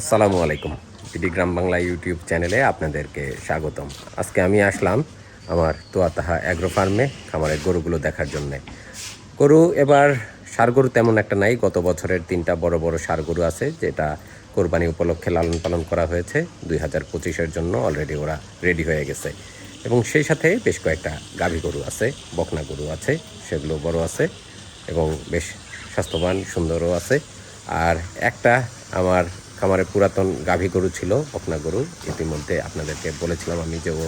আসসালামু আলাইকুম। পিডি গ্রাম বাংলা ইউটিউব চ্যানেলে আপনাদেরকে স্বাগতম। আজকে আমি আসলাম আমার তোয়াতাহা অ্যাগ্রো ফার্মে খামারের গরুগুলো দেখার জন্যে। গরু এবার সার গরু তেমন একটা নাই, গত বছরের তিনটা বড় বড় সার গরু আছে, যেটা কোরবানি উপলক্ষে লালন পালন করা হয়েছে। দুই হাজার পঁচিশের জন্য অলরেডি ওরা রেডি হয়ে গেছে। এবং সেই সাথে বেশ কয়েকটা গাভী গরু আছে, বকনা গরু আছে, সেগুলো বড় আছে এবং বেশ স্বাস্থ্যবান, সুন্দরও আছে। আর একটা আমার খামারে পুরাতন গাভী গরু ছিল বকনা গরু। ইতিমধ্যে আপনাদেরকে বলেছিলাম আমি যে ও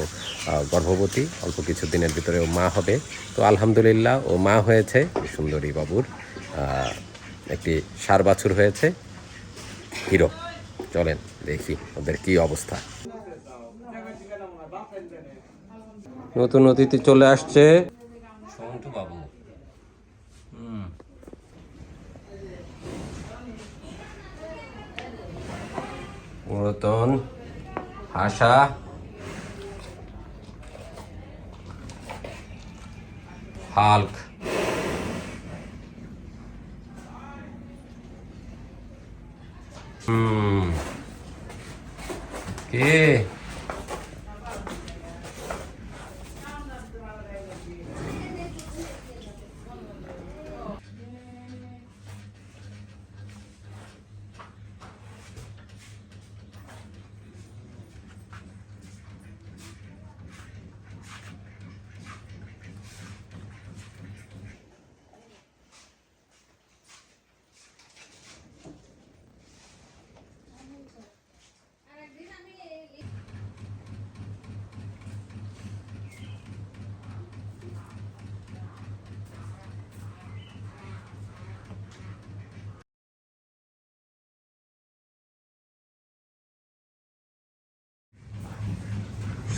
গর্ভবতী অল্প কিছু দিনের ভিতরে ও মা হবে। তো আলহামদুলিল্লাহ ও মা হয়েছে সুন্দরী বাবুর একটি সার বাছুর হয়েছে। হিরো চলেন দেখি ওদের কি অবস্থা। নতুন অতিথি চলে আসছে। বাবু। পুরাতন হাসা হাল্ক। হুম। কে?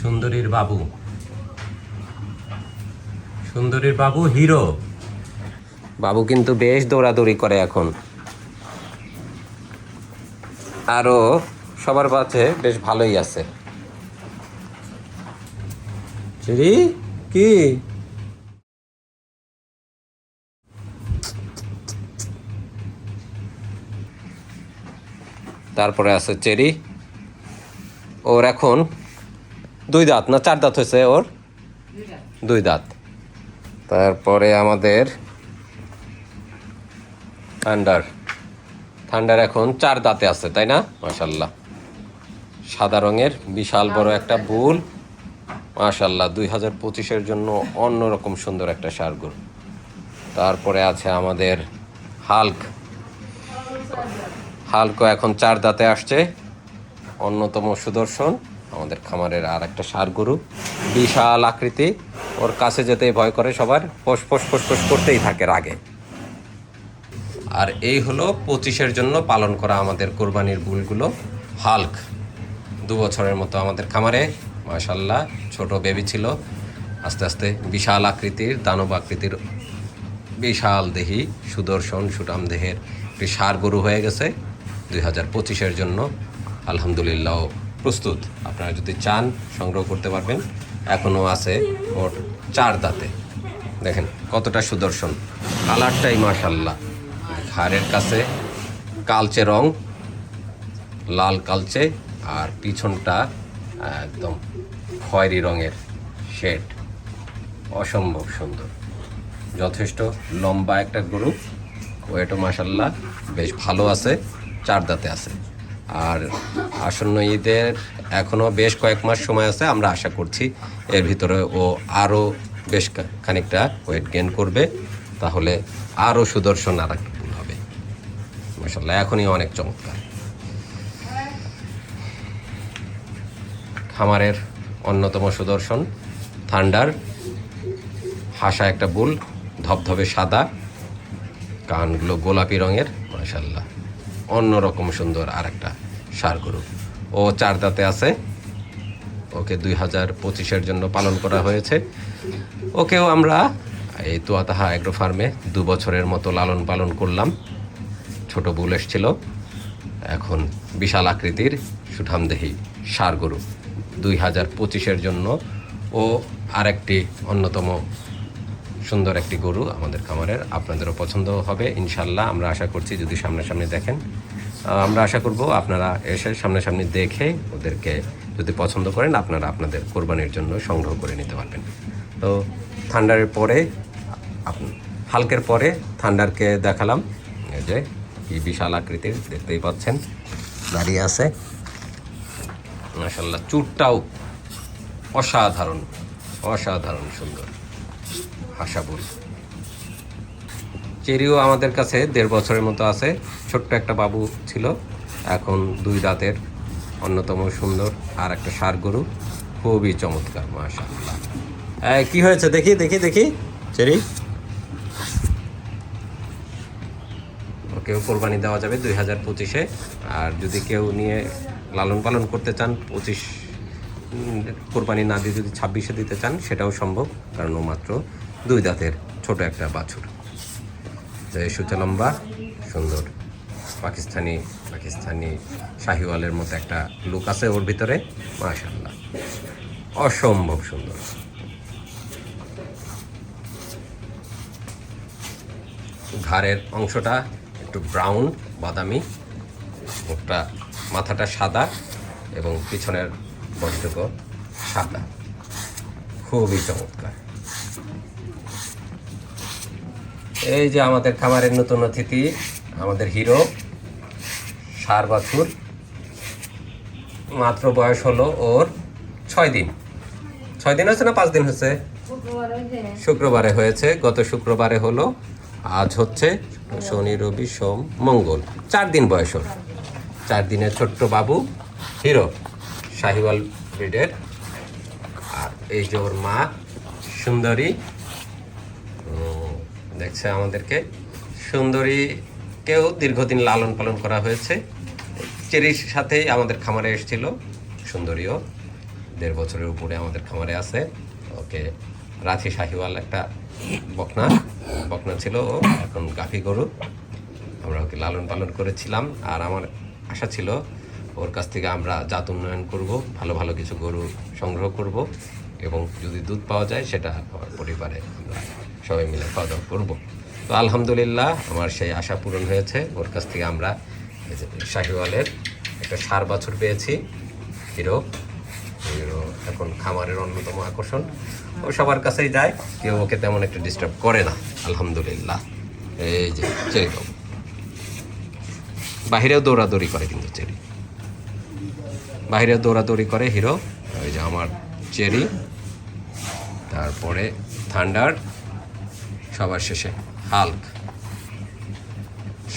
সুন্দরীর বাবু। সুন্দরীর বাবু হিরো। বাবু কিন্তু বেশ দৌড়াদৌড়ি করে এখন। আরও সবার কাছে বেশ ভালোই আছে। চিরি? কি? তারপরে আছে চেরি। ওর এখন দুই দাঁত না চার দাঁত হয়েছে ওর? দুই দাঁত। তারপরে আমাদের থান্ডার থান্ডার এখন চার দাঁতে আছে, তাই না? মাশাল্লাহ সাদা রঙের বিশাল বড় একটা বুল। মাশাল্লাহ দুই হাজার পঁচিশের জন্য অন্যরকম সুন্দর একটা সার গরু তারপরে আছে আমাদের হাল্ক হালকো এখন চার দাঁতে আসছে। অন্যতম সুদর্শন। আমাদের খামারের আর একটা সার গরু। বিশাল আকৃতি। ওর কাছে যেতেই ভয় করে সবার। ফোস ফোস ফোস ফোস করতেই থাকে রাগে। আর এই হলো পঁচিশের জন্য পালন করা আমাদের কোরবানির বুলগুলো হাল্ক। দু বছরের মতো আমাদের খামারে। মাশাল্লাহ, ছোট বেবি ছিল। আস্তে আস্তে বিশাল আকৃতির, দানব আকৃতির বিশাল দেহি, সুদর্শন সুটাম দেহের একটি সার গরু হয়ে গেছে। দুই হাজার পঁচিশের জন্য। আলহামদুলিল্লাহ। প্রস্তুত। আপনারা যদি চান, সংগ্রহ করতে পারবেন। এখনও আছে মোট চার দাঁতে। দেখেন, কতটা সুদর্শন। কালারটাই মাশাল্লাহ। ঘাড়ের কাছে কালচে রং, লাল কালচে, আর পিছনটা একদম খয়েরি রঙের শেড। অসম্ভব সুন্দর। যথেষ্ট লম্বা একটা গরু। ওয়েটও মাসাল্লাহ বেশ ভালো আছে, চার দাঁতে আছে। আর আসন্ন ঈদের এখনও বেশ কয়েক মাস সময় আছে, আমরা আশা করছি এর ভিতরে ও আরও বেশ খানিকটা ওয়েট গেন করবে, তাহলে আরও সুদর্শন আর একটা হবে। মাসাল্লাহ এখনই অনেক চমৎকার। খামারের অন্যতম সুদর্শন, থান্ডার, হাসা একটা বুল, ধবধবে সাদা, কানগুলো গোলাপি রঙের মাশাল্লাহ অন্যরকম সুন্দর আর একটা সার গরু। ও চার দাঁতে আছে। ওকে দুই হাজার পঁচিশের জন্য পালন করা হয়েছে। ওকেও আমরা এই তোয়াতাহা অ্যাগ্রো ফার্মে দু বছরের মতো লালন পালন করলাম। ছোট বুল এসছিল। এখন বিশাল আকৃতির সুঠামদেহি সার গরু। দুই হাজার পঁচিশের জন্য ও আরেকটি অন্যতম সুন্দর একটি গরু আমাদের খামারের, আপনাদেরও পছন্দ হবে ইনশাল্লাহ আমরা আশা করছি যদি সামনাসামনি দেখেন আমরা আশা করব আপনারা এসে সামনাসামনি দেখে ওদেরকে যদি পছন্দ করেন, আপনারা আপনাদের কোরবানির জন্য সংগ্রহ করে নিতে পারবেন। তো থান্ডারের পরে হালকের পরে থান্ডারকে দেখালাম। যে কি বিশাল আকৃতির, দেখতেই পাচ্ছেন, দাঁড়িয়ে আছে। মাসাল্লাহ চুরটাও অসাধারণ অসাধারণ সুন্দর। হাসাবুল চেরিও আমাদের কাছে দেড় বছরের মতো আছে। ছোট্ট একটা বাবু ছিল এখন দুই দাঁতের অন্যতম সুন্দর আর একটা সার গরু খুবই চমৎকার মাশাআল্লাহ। এই, কি হয়েছে? দেখি দেখি দেখি। চেরি? ওকেও কোরবানি দেওয়া যাবে দুই হাজার পঁচিশে। আর যদি কেউ নিয়ে লালন পালন করতে চান পঁচিশ কোরবানি না দিয়ে যদি ছাব্বিশে দিতে চান, সেটাও সম্ভব, কারণ ও মাত্র দুই দাঁতের ছোট একটা বাছুর। সুচা লম্বা, সুন্দর, পাকিস্তানি পাকিস্তানি শাহিওয়ালের মতো একটা লুক আছে ওর ভিতরে মাশাল্লাহ অসম্ভব সুন্দর। ঘাড়ের অংশটা একটু ব্রাউন বাদামি, মুখটা, মাথাটা সাদা এবং পিছনের বডিটুকু সাদা খুবই চমৎকার। এই যে আমাদের খামারের নতুন অতিথি আমাদের হিরো সার বাছুর মাত্র বয়স হলো ওর ছয় দিন। ছয় দিন হচ্ছে না পাঁচ দিন হচ্ছে শুক্রবারে হয়েছে গত শুক্রবারে হলো আজ হচ্ছে শনি রবি সোম মঙ্গল। চার দিন বয়স ওর। চার দিনের ছোট্ট বাবু হিরো। শাহিওয়াল ব্রিডের। আর এই যে ওর মা, সুন্দরী। দেখছে আমাদেরকে। সুন্দরীকেও দীর্ঘদিন লালন পালন করা হয়েছে। চেরির সাথেই আমাদের খামারে এসেছিল। সুন্দরীও দেড় বছরের উপরে আমাদের খামারে আছে। ওকে রাথি শাহিওয়াল একটা বকনা। বকনা ছিল ও, এখন গাভী গরু। আমরা ওকে লালন পালন করেছিলাম। আর আমার আশা ছিল ওর কাছ থেকে আমরা জাত উন্নয়ন করব, ভালো ভালো কিছু গরু সংগ্রহ করব এবং যদি দুধ পাওয়া যায়, সেটা আমার পরিবারে আমরা সবাই মিলে খাওয়া দাওয়া করব। তো আলহামদুলিল্লাহ, আমার সেই আশা পূরণ হয়েছে। ওর কাছ থেকে আমরা শাহিওয়ালের একটা সার বাছুর পেয়েছি, হিরো। হিরো এখন খামারের অন্যতম আকর্ষণ। ও সবার কাছেই যায়, কেউ ওকে তেমন একটা ডিস্টার্ব করে না, আলহামদুলিল্লাহ। এই যে চেরি বাহিরেও দৌড়াদৌড়ি করে কিন্তু চেরি। বাইরে দৌড়াদৌড়ি করে হিরো। ওই যে আমার চেরি, তারপরে থান্ডার, সবার শেষে হাল্ক।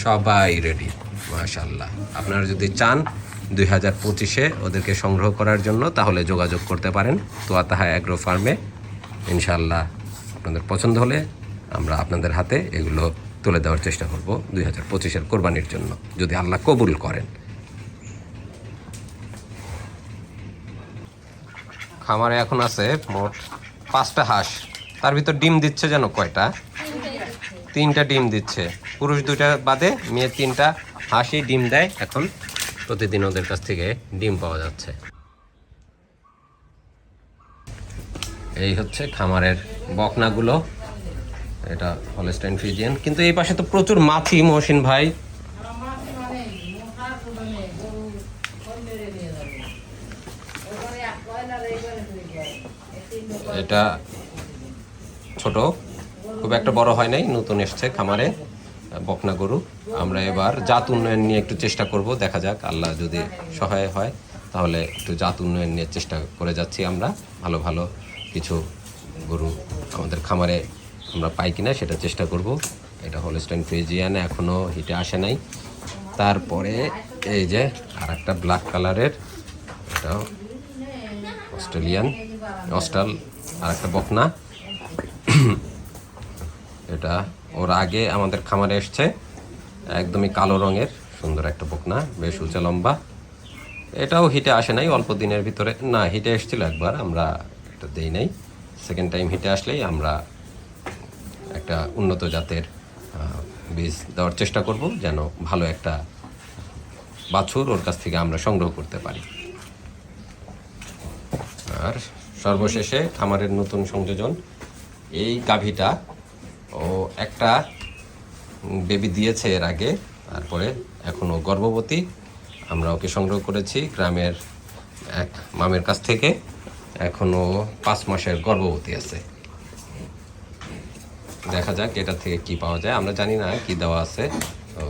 সবাই রেডি, মাশাল্লাহ। আপনারা যদি চান দুই হাজার পঁচিশে ওদেরকে সংগ্রহ করার জন্য, তাহলে যোগাযোগ করতে পারেন তোয়াতাহা অ্যাগ্রো ফার্মে। ইনশাল্লাহ আপনাদের পছন্দ হলে আমরা আপনাদের হাতে এগুলো তুলে দেওয়ার চেষ্টা করব দুই হাজার পঁচিশের কোরবানির জন্য, যদি আল্লাহ কবুল করেন। খামারে এখন আছে মোট পাঁচটা হাঁস। তার ভিতর ডিম দিচ্ছে যেন কয়টা? তিনটা ডিম দিচ্ছে। পুরুষ দুইটা বাদে মেয়ে তিনটা। হাঁসই ডিম দেয় এখন প্রতিদিন ওদের কাছ থেকে ডিম পাওয়া যাচ্ছে। এই হচ্ছে খামারের বকনাগুলো। এটা হলস্টাইন ফিজিয়ান কিন্তু এই পাশে তো প্রচুর মাছি, মহসিন ভাই। এটা ছোট, খুব একটা বড় হয় নাই, নতুন এসছে খামারে, বকনা গরু। আমরা এবার জাত উন্নয়ন নিয়ে একটু চেষ্টা করব, দেখা যাক, আল্লাহ যদি সহায় হয়, তাহলে একটু জাত উন্নয়ন নিয়ে চেষ্টা করে যাচ্ছি আমরা, ভালো ভালো কিছু গরু আমাদের খামারে আমরা পাই কিনা সেটা চেষ্টা করব। এটা হলস্টাইন ফ্রিজিয়ান এখনও হিটে আসে নাই। তারপরে এই যে আর একটা ব্ল্যাক কালারের এটাও অস্ট্রেলিয়ান অস্ট্রাল আর একটা বকনা। এটা ওর আগে আমাদের খামারে এসছে। একদমই কালো রঙের, সুন্দর একটা বকনা, বেশ উঁচা লম্বা। এটাও হিটে আসে নাই, অল্প দিনের ভিতরে। না, হিটে এসেছিল একবার, আমরা এটা দেই নাই। সেকেন্ড টাইম হিটে আসলেই আমরা একটা উন্নত জাতের বীজ দেওয়ার চেষ্টা করব, যেন ভালো একটা বাছুর ওর কাছ থেকে আমরা সংগ্রহ করতে পারি। আর সর্বশেষে খামারের নতুন সংযোজন। এই গাভীটা ও একটা বেবি দিয়েছে এর আগে, তারপরে এখনও গর্ভবতী। আমরা ওকে সংগ্রহ করেছি গ্রামের এক মামের কাছ থেকে। এখনও পাঁচ মাসের গর্ভবতী আছে। দেখা যাক এটা থেকে কি পাওয়া যায়। আমরা জানি না কি দেওয়া আছে। তো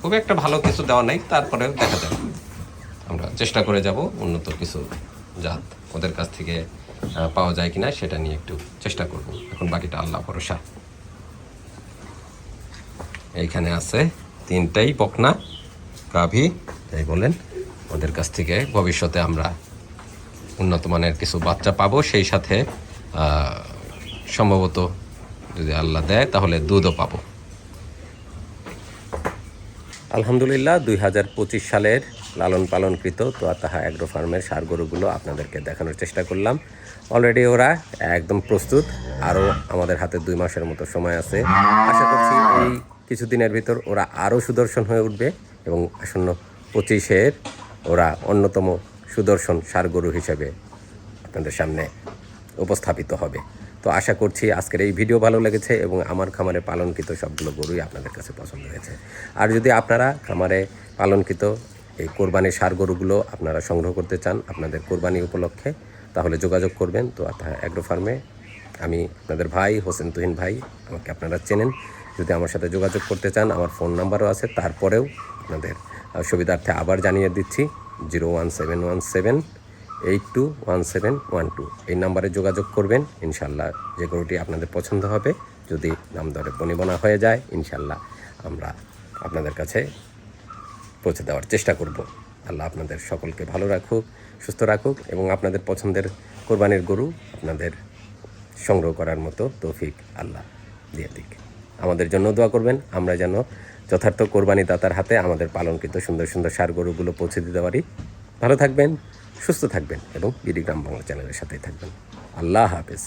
খুব একটা ভালো কিছু দেওয়া নাই, তারপরেও দেখা যাক। আমরা চেষ্টা করে যাব উন্নত কিছু জাত। ওদের কাছ থেকে পাওয়া যায় কিনা সেটা নিয়ে একটু চেষ্টা করব। এখন বাকিটা আল্লাহ ভরসা। এইখানে আছে তিনটাই বকনা, গাভী, তাই বলেন, ওদের কাছ থেকে ভবিষ্যতে আমরা উন্নত মানের কিছু বাচ্চা পাবো। সেই সাথে সম্ভবত যদি আল্লাহ দেয়, তাহলে দুধও পাবো। আলহামদুলিল্লাহ, দুই হাজার পঁচিশ সালের লালন পালনকৃত তোয়াতাহা অ্যাগ্রো ফার্মের সার গরুগুলো আপনাদেরকে দেখানোর চেষ্টা করলাম। অলরেডি ওরা একদম প্রস্তুত, আরও আমাদের হাতে দুই মাসের মতো সময় আছে। আশা করছি এই কিছুদিনের ভিতর ওরা আরও সুদর্শন হয়ে উঠবে এবং আসন্ন পঁচিশের ওরা অন্যতম সুদর্শন সার গরু হিসেবে আপনাদের সামনে উপস্থাপিত হবে। তো আশা করছি আজকের এই ভিডিও ভালো লেগেছে এবং আমার খামারে পালনকৃত সবগুলো গরুই আপনাদের কাছে পছন্দ হয়েছে। আর যদি আপনারা খামারে পালনকৃত এই কোরবানির সার গরুগুলো আপনারা সংগ্রহ করতে চান আপনাদের কোরবানি উপলক্ষে, তাহলে যোগাযোগ করবেন। তো অ্যাগ্রো ফার্মে আমি আপনাদের ভাই হোসেন তুহিন ভাই আমাকে আপনারা চেনেন। যদি আমার সাথে যোগাযোগ করতে চান, আমার ফোন নাম্বারও আছে। তারপরেও আপনাদের সুবিধার্থে আবার জানিয়ে দিচ্ছি, zero one seven one seven, eight two one seven one two. এই নাম্বারে যোগাযোগ করবেন। ইনশাল্লাহ যে গরুটি আপনাদের পছন্দ হবে, যদি দাম দরে বনিবনা হয়ে যায়, ইনশাল্লাহ আমরা আপনাদের কাছে পৌঁছে দেওয়ার চেষ্টা করব। আল্লাহ আপনাদের সকলকে ভালো রাখুক, সুস্থ রাখুক এবং আপনাদের পছন্দের কোরবানির গরু আপনাদের সংগ্রহ করার মতো তৌফিক আল্লাহ দিয়ে দিক। আমাদের জন্য দোয়া করবেন, আমরা যেন যথার্থ কোরবানি দাতার হাতে আমাদের পালনকৃত সুন্দর সুন্দর সার গরুগুলো পৌঁছে দিতে পারি। ভালো থাকবেন, সুস্থ থাকবেন এবং বিডি গ্রাম বাংলা চ্যানেলের সাথেই থাকবেন। আল্লাহ হাফেজ।